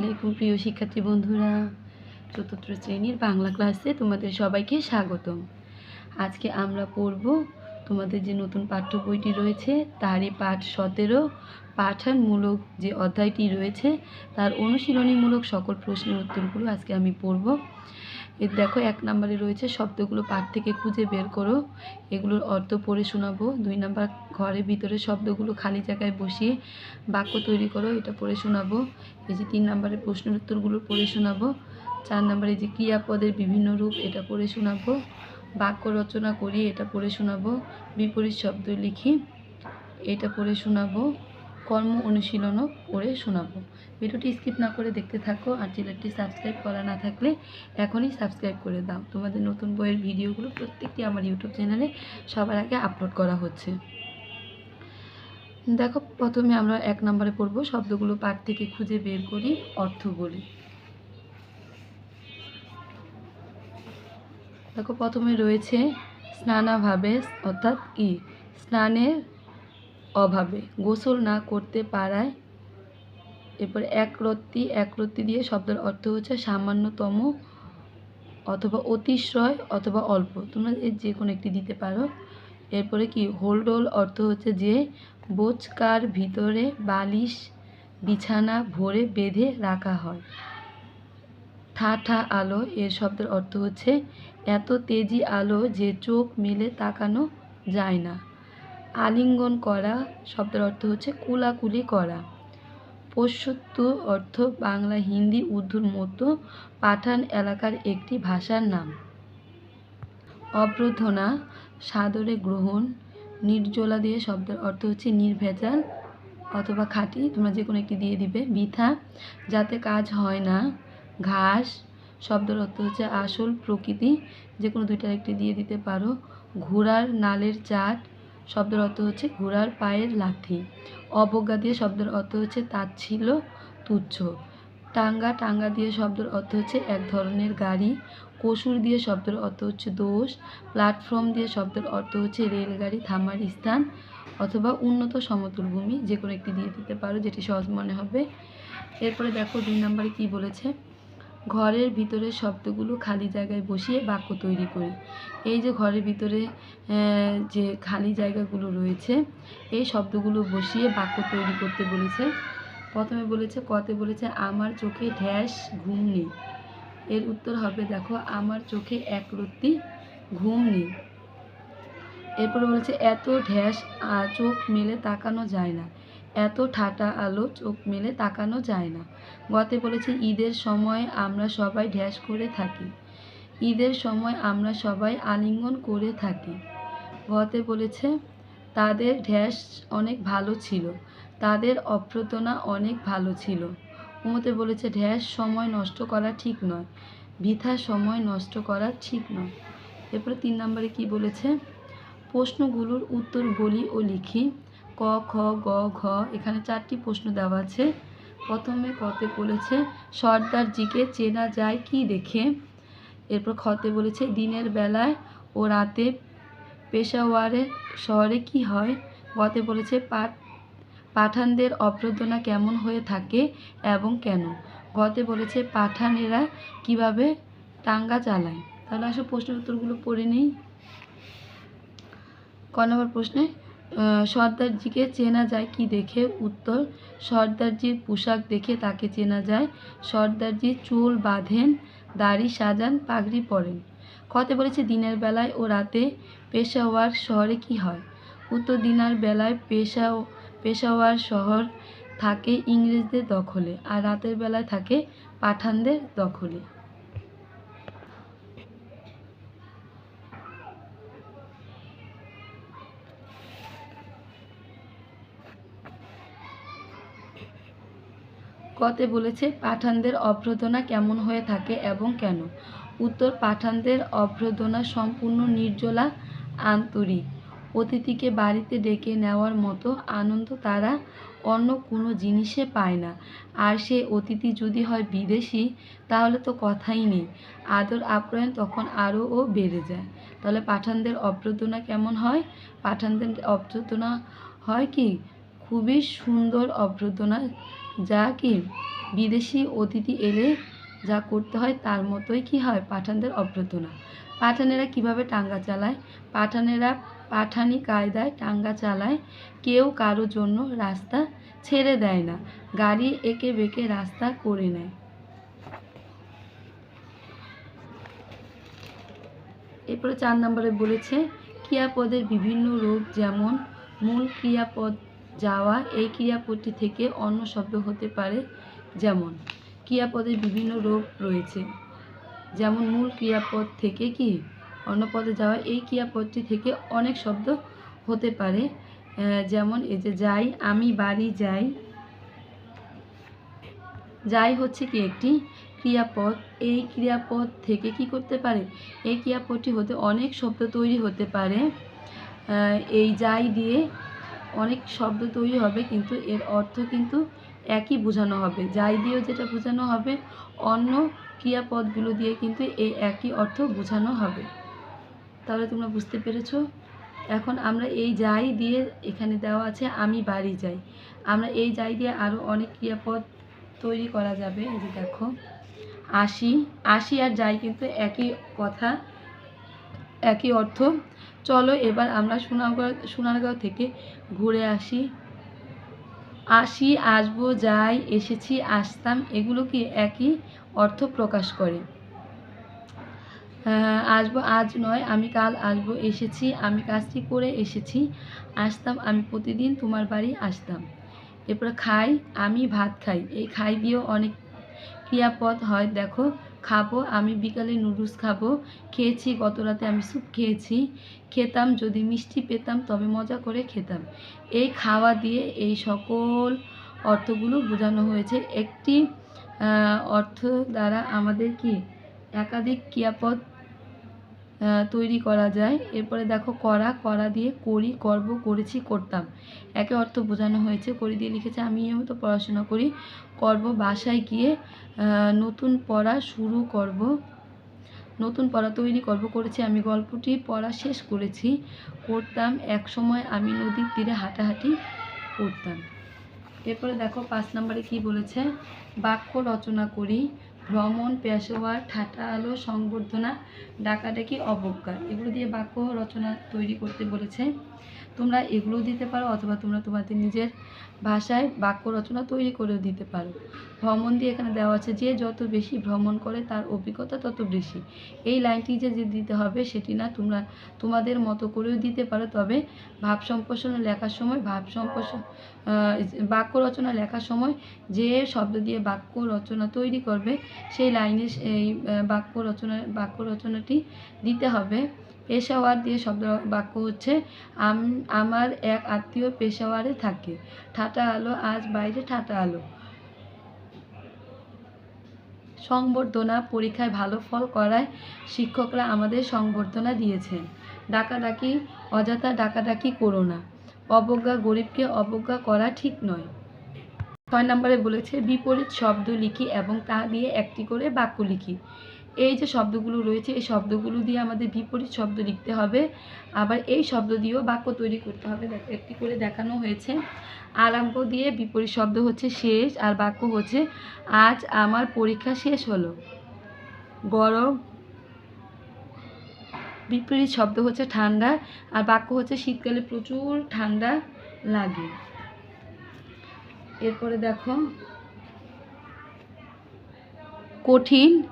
আলাইকুম, প্রিয় শিক্ষার্থী বন্ধুরা। চতুর্থ শ্রেণির বাংলা ক্লাসে তোমাদের সবাইকে স্বাগতম। আজকে আমরা পড়ব তোমাদের যে নতুন পাঠ্য বইটি রয়েছে, তারই পাঠ সতেরো। পাঠানমূলক যে অধ্যায়টি রয়েছে, তার অনুশীলনীমূলক সকল প্রশ্নের উত্তরগুলো আজকে আমি পড়ব। এর দেখো এক নম্বরে রয়েছে শব্দগুলো পাঠ থেকে খুঁজে বের করো। এগুলোর অর্থ পড়ে শোনাবো। দুই নাম্বার ঘরের ভিতরে শব্দগুলো খালি জায়গায় বসিয়ে বাক্য তৈরি করো, এটা পড়ে শোনাবো। এই যে তিন নম্বরের প্রশ্নের উত্তরগুলো পড়ে শোনাবো। চার নম্বরে যে ক্রিয়াপদের বিভিন্ন রূপ, এটা পড়ে শোনাবো। বাক্য রচনা করি, এটা পড়ে শোনাবো। বিপরীত শব্দ লিখি, এটা পড়ে শোনাবো। কর্ম অনুশীলনও করে শোনাবো। ভিডিওটি স্কিপ না করে দেখতে থাকো আর চ্যানেলটি সাবস্ক্রাইব করা না থাকলে এখনই সাবস্ক্রাইব করে দাও। তোমাদের নতুন বইয়ের ভিডিওগুলো প্রত্যেকটি আমার ইউটিউব চ্যানেলে সবার আগে আপলোড করা হচ্ছে। দেখো, প্রথমে আমরা এক নম্বরে পড়ব। শব্দগুলো পাঠ থেকে খুঁজে বের করি, অর্থ বলি। দেখো, প্রথমে রয়েছে স্নানাভাবে, অর্থাৎ কি? স্নানের অভাবে গোসল না করতে পারায় এরপর একরত্তি একরত্তি দিয়ে শব্দের অর্থ হচ্ছে সামান্যতম অথবা অতিশয় অথবা অল্প। তোমরা এর যে কোনো একটি দিতে পারো। এরপরে কি? হোল্ডোল অর্থ হচ্ছে যে বোচকার ভিতরে বালিশ, বিছানা ভরে বেঁধে রাখা হয়। ঠা ঠা আলো, এর শব্দের অর্থ হচ্ছে এত তেজি আলো যে চোখ মেলে তাকানো যায় না। আলিঙ্গন করা শব্দের অর্থ হচ্ছে কুলাকুলি করা। পোষ্যত্ব অর্থ বাংলা হিন্দি উর্দুর মতো পাঠান এলাকার একটি ভাষার নাম। অভ্যর্থনা, সাদরে গ্রহণ, নির্জলা দিয়ে শব্দের অর্থ হচ্ছে নির্ভেজাল অথবা খাঁটি। তোমরা যে কোনো একটি দিয়ে দিবে, বৃথা। যাতে কাজ হয় না, ঘাস, শব্দের অর্থ হচ্ছে আসল প্রকৃতি। যে কোনো দুইটার একটি দিয়ে দিতে পারো। ঘোড়ার নালের চাট শব্দের অর্থ হচ্ছে ঘোড়ার পায়ের লাথি। অবজ্ঞা দিয়ে শব্দের অর্থ হচ্ছে তাচ্ছিল্য তুচ্ছ। টাঙ্গা টাঙ্গা দিয়ে শব্দের অর্থ হচ্ছে এক ধরনের গাড়ি। কসুর দিয়ে শব্দের অর্থ হচ্ছে দোষ। প্ল্যাটফর্ম দিয়ে শব্দের অর্থ হচ্ছে রেলগাড়ি, থামার স্থান অথবা উন্নত সমতল ভূমি যে কোনো একটি দিয়ে দিতে পারো, যেটি সহজ মনে হবে। এরপরে দেখো দুই নম্বরে কি বলেছে? ঘরের ভিতরে শব্দগুলো খালি জায়গায় বসিয়ে বাক্য তৈরি করি। এই যে ঘরের ভিতরে যে খালি জায়গাগুলো রয়েছে, এই শব্দগুলো বসিয়ে বাক্য তৈরি করতে বলেছে। প্রথমে বলেছে, কতে বলেছে, আমার চোখে ঢ্যাস, ঘুম নেই। এর উত্তর হবে, দেখো, আমার চোখে এক রত্তি, ঘুম নেই। এরপরে বলেছে, এত ঢ্যাস চোখ মেলে তাকানো যায় না। এত ঠাটা আলো চোখ মেলে তাকানো যায় না। গতে বলেছে, ঈদের সময় আমরা সবাই ঢ্যাস করে থাকি। ঈদের সময় আমরা সবাই আলিঙ্গন করে থাকি। গতে বলেছে, তাদের ঢ্যাস অনেক ভালো ছিল। তাদের অপ্রতনা অনেক ভালো ছিল। উমতে বলেছে, ঢ্যাস সময় নষ্ট করা ঠিক নয়। বৃথা সময় নষ্ট করা ঠিক নয়। এরপরে তিন নম্বরে কি বলেছে, প্রশ্নগুলোর উত্তর বলি ও লিখি। ক, খ, গ, ঘ, এখানে চারটি প্রশ্ন দেওয়া আছে। প্রথমে কতে বলেছে সর্দারজিকে চেনা যায় কি দেখে? এরপর খতে বলেছে, দিনের বেলায় ও রাতে পেশাওয়ারে শহরে কি হয়? গতে বলেছে, পাট, পাঠানদের অভ্যর্থনা কেমন হয়ে থাকে এবং কেন? গতে বলেছে, পাঠানেরা কীভাবে টাঙ্গা চালায়? তাহলে আসলে প্রশ্নের উত্তরগুলো পড়ে নেই। ক নম্বর প্রশ্নে সর্দারজিকে চেনা যায় কি দেখে? উত্তর, সর্দারজির পোশাক দেখে তাকে চেনা যায়। সর্দারজি চুল বাঁধেন, দাড়ি সাজান, পাগড়ি পরেন। কতে বলেছে, দিনের বেলায় ও রাতে পেশাওয়ার শহরে কি হয়? উত্তর, দিনার বেলায় পেশা পেশাওয়ার শহর থাকে ইংরেজদের দখলে, আর রাতের বেলায় থাকে পাঠানদের দখলে। কতে বলেছে, পাঠানদের অভ্যর্থনা কেমন হয়ে থাকে এবং কেন? উত্তর, পাঠানদের অভ্যর্থনা সম্পূর্ণ নির্জলা, আন্তরিক। অতিথিকে বাড়িতে ডেকে নেওয়ার মতো আনন্দ তারা অন্য কোনো জিনিসে পায় না। আর সে অতিথি যদি হয় বিদেশি, তাহলে তো কথাই নেই। আদর, আপ্যায়ন তখন আরও ও বেড়ে যায়। তাহলে পাঠানদের অভ্যর্থনা কেমন হয়? পাঠানদের অভ্যর্থনা হয় কি? খুবই সুন্দর অভ্যর্থনা যা কি বিদেশি অতিথি এলে যা করতে হয় তার মতোই কি হয়? পাঠানদের অভ্যর্থনা। পাঠানেরা কীভাবে টাঙ্গা চালায়? পাঠানেরা পাঠানি কায়দায় টাঙ্গা চালায়। কেউ কারও জন্য রাস্তা ছেড়ে দেয় না। গাড়ি এঁকে বেঁকে রাস্তা করে নেয়। এরপরে চার নম্বরে বলেছে, ক্রিয়াপদের বিভিন্ন রূপ যেমন মূল ক্রিয়াপদ যাওয়া এই ক্রিয়াপদটি থেকে অন্য শব্দ হতে পারে, যেমন ক্রিয়াপদের বিভিন্ন রূপ রয়েছে। যেমন, মূল ক্রিয়াপদ থেকে কি? অন্য পদে যাওয়া এই ক্রিয়াপদটি থেকে অনেক শব্দ হতে পারে যেমন, এই যে, যাই, আমি বাড়ি যাই। যাই হচ্ছে কি একটি ক্রিয়াপদ। এই ক্রিয়াপদ থেকে কি করতে পারে? এই ক্রিয়াপদটি হতে অনেক শব্দ তৈরি হতে পারে এই যাই দিয়ে অনেক শব্দ তৈরি হবে, কিন্তু এর অর্থ কিন্তু একই বোঝানো হবে। যাই দিয়েও যেটা বোঝানো হবে, অন্য ক্রিয়াপদগুলো দিয়ে কিন্তু এই একই অর্থ বোঝানো হবে। তাহলে তোমরা বুঝতে পেরেছ? এখন আমরা এই যাই দিয়ে এখানে দেওয়া আছে, আমি বাড়ি যাই। আমরা এই যাই দিয়ে আরও অনেক ক্রিয়াপদ তৈরি করা যাবে। এই যে দেখো, আসি আসি আর যাই কিন্তু একই কথা। একই অর্থ। চলো এবার আমরা সোনারগাঁও সোনারগাঁও থেকে ঘুরে আসি। আসি আসব যাই এসেছি আসতাম এগুলো কি একই অর্থ প্রকাশ করে? আহ, আসব আজ নয় আমি কাল আসব এসেছি আমি কাজটি করে এসেছি আসতাম আমি প্রতিদিন তোমার বাড়ি আসতাম। এরপরে খাই আমি ভাত খাই এই খাই দিয়েও অনেক ক্রিয়াপদ হয়, দেখো, খাব, আমি বিকালে নুডলস খাব, খেয়েছি, গত রাতে আমি স্যুপ খেয়েছি, খেতাম, যদি মিষ্টি পেতাম, তবে মজা করে খেতাম। এই খাওয়া দিয়ে এই সকল অর্থগুলো বোঝানো হয়েছে। একটি অর্থ দ্বারা আমাদের কি? একাধিক ক্রিয়াপদ তৈরি করা যায়। এরপরে দেখো করা করা দিয়ে করি করব করেছি করতাম। একে অর্থ বোঝানো হয়েছে। করি দিয়ে লিখেছে, আমি নিয়মিত পড়াশোনা করি। করব বাসায় গিয়ে নতুন পড়া শুরু করব। নতুন পড়া তৈরি করব। করেছি আমি গল্পটি, পড়া শেষ করেছি। করতাম এক সময় আমি নদীর তীরে হাঁটাহাঁটি করতাম। এরপরে দেখো, পাঁচ নম্বরে কি বলেছে? বাক্য রচনা করি। ভ্রমণ পেশোয়ার ঠাটা আলো সংবর্ধনা ডাকাডাকি অবজ্ঞা। এগুলো দিয়ে বাক্য রচনা তৈরি করতে বলেছে। তোমরা এগুলো দিতে পারো অথবা তোমরা তোমাদের নিজের ভাষায় বাক্য রচনা তৈরি করেও দিতে পারো। ভ্রমণ দিয়ে এখানে দেওয়া আছে, যে যত বেশি ভ্রমণ করে, তার অভিজ্ঞতা তত বেশি। এই লাইনটি যে দিতে হবে, সেটি না, তোমরা তোমাদের মতো করেও দিতে পারো, তবে ভাব সম্প্রসারণ লেখার সময়, ভাব সম্প্রসারণ বাক্য রচনা লেখার সময় যে শব্দ দিয়ে বাক্য রচনা তৈরি করবে, সেই লাইনে এই বাক্য রচনা, বাক্য রচনাটি দিতে হবে। পেশাওয়ার দিয়ে শব্দ বাক্য হচ্ছে, আম- আমার এক আত্মীয় পেশাওয়ারে থাকে। ঠাটা আলো, আজ বাইরে ঠাটা আলো। সংবর্ধনা পরীক্ষায় ভালো ফল করায় শিক্ষকরা আমাদের সংবর্ধনা দিয়েছেন। ডাকাডাকি, অযথা ডাকাডাকি করো না। অবজ্ঞা গরিবকে অবজ্ঞা করা ঠিক নয়। ছয় নম্বরে বলেছে, বিপরীত শব্দ লিখি এবং তা দিয়ে একটি করে বাক্য লিখি। এই যে শব্দগুলো রয়েছে, এই শব্দগুলো দিয়ে আমাদের বিপরীত শব্দ লিখতে হবে। আবার এই শব্দ দিয়েও বাক্য তৈরি করতে হবে। একটি করে দেখানো হয়েছে। আরম্ভ দিয়ে বিপরীত শব্দ হচ্ছে শেষ আর বাক্য হচ্ছে, আজ আমার পরীক্ষা শেষ হলো। গরম। বিপরীত শব্দ হচ্ছে ঠান্ডা আর বাক্য হচ্ছে, শীতকালে প্রচুর ঠান্ডা লাগে। এরপরে দেখো, কঠিন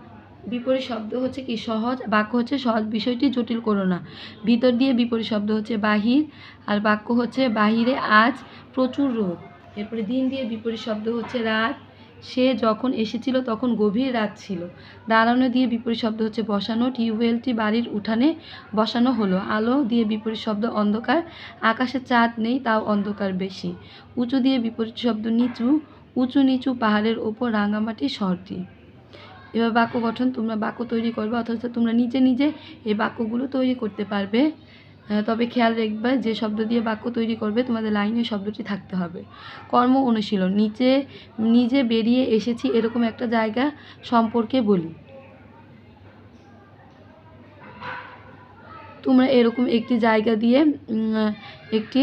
বিপরীত শব্দ হচ্ছে কি? সহজ। বাক্য হচ্ছে সহজ। বিষয়টি জটিল করো না। ভিতর দিয়ে বিপরীত শব্দ হচ্ছে বাহির আর বাক্য হচ্ছে বাহিরে। আজ প্রচুর রোদ। এরপরে দিন দিয়ে বিপরীত শব্দ হচ্ছে রাত। সে যখন এসেছিল তখন গভীর রাত ছিল। দাঁড়ানো দিয়ে বিপরীত শব্দ হচ্ছে বসানো। টিউবওয়েলটি বাড়ির উঠানে বসানো হলো। আলো দিয়ে বিপরীত শব্দ অন্ধকার। আকাশে চাঁদ নেই, তাও অন্ধকার বেশি। উঁচু দিয়ে বিপরীত শব্দ নিচু। উঁচু নিচু পাহাড়ের ওপর রাঙামাটি শহরটি। এবার বাক্য গঠন, তোমরা বাক্য তৈরি করবে, অথচ তোমরা নিজে নিজে এই বাক্যগুলো তৈরি করতে পারবে। তবে খেয়াল রাখবে, যে শব্দ দিয়ে বাক্য তৈরি করবে, তোমাদের লাইনে শব্দটি থাকতে হবে। কর্ম অনুশীলন, নিচে, নিজে বেরিয়ে এসেছি এরকম একটা জায়গা সম্পর্কে বলি। তোমরা এরকম একটি জায়গা দিয়ে একটি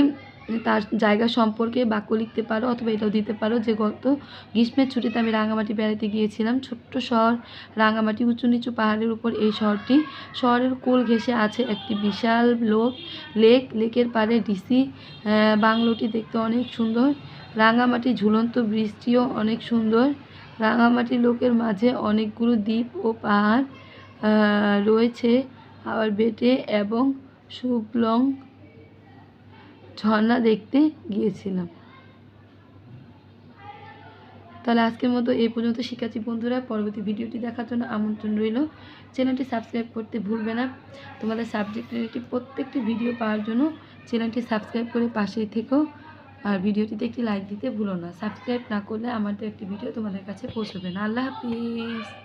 তার জায়গা সম্পর্কে বাক্য লিখতে পারো অথবা এটাও দিতে পারো যে গত গ্রীষ্মের ছুটিতে আমি রাঙামাটি বেড়াতে গিয়েছিলাম। ছোট্ট শহর রাঙামাটি উঁচু নিচু পাহাড়ের উপর এই শহরটি। শহরের কোল ঘেঁষে আছে একটি বিশাল লোক, লেক। লেকের পাড়ে ডিসি বাংলোটি দেখতে অনেক সুন্দর। রাঙামাটি ঝুলন্ত বৃষ্টিও অনেক সুন্দর। রাঙামাটি লোকের মাঝে অনেকগুলো দ্বীপ ও পাহাড় রয়েছে। আবার বেটে এবং শুভলং ঝর্ণা দেখতে গিয়েছিলাম। তাহলে আজকের মতো এই পর্যন্ত। শিক্ষার্থী বন্ধুরা, পরবর্তী ভিডিওটি দেখার জন্য আমন্ত্রণ রইল। চ্যানেলটি সাবস্ক্রাইব করতে ভুলবে না। তোমাদের সাবজেক্ট রিলেটিভ প্রত্যেকটি ভিডিও পাওয়ার জন্য চ্যানেলটি সাবস্ক্রাইব করে পাশেই থেকো। আর ভিডিওটিতে একটি লাইক দিতে ভুলো না। সাবস্ক্রাইব না করলে আমাদের একটি ভিডিও তোমাদের কাছে পৌঁছবে না। আল্লাহ হাফিজ।